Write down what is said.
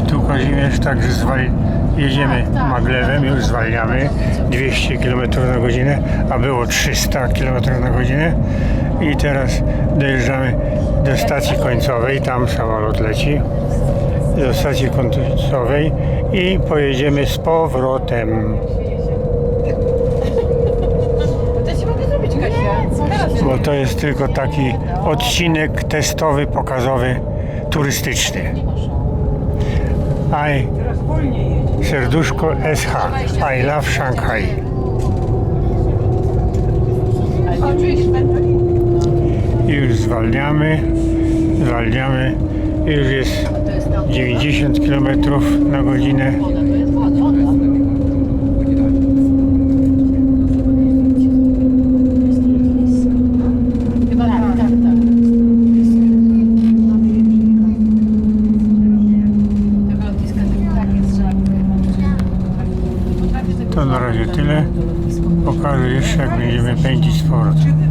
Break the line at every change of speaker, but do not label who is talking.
Tu Kazimierz, także zwal... jedziemy Maglewem, już zwalniamy 200 km na godzinę, a było 300 km na godzinę. I teraz dojeżdżamy do stacji końcowej, tam samolot leci do stacji końcowej i pojedziemy z powrotem,
To ci mogę zrobić, Kasia. Teraz
bo to jest tylko taki odcinek testowy, pokazowy, turystyczny. I serduszko SH, I love Shanghai. Już zwalniamy, zwalniamy, już jest 90 km na godzinę.
Woda to jest woda. woda. Chyba tak, tak, tak. Tego lotniska tak jest, że
To na razie tyle. Pokażę jeszcze jak będziemy pędzić z powrotem.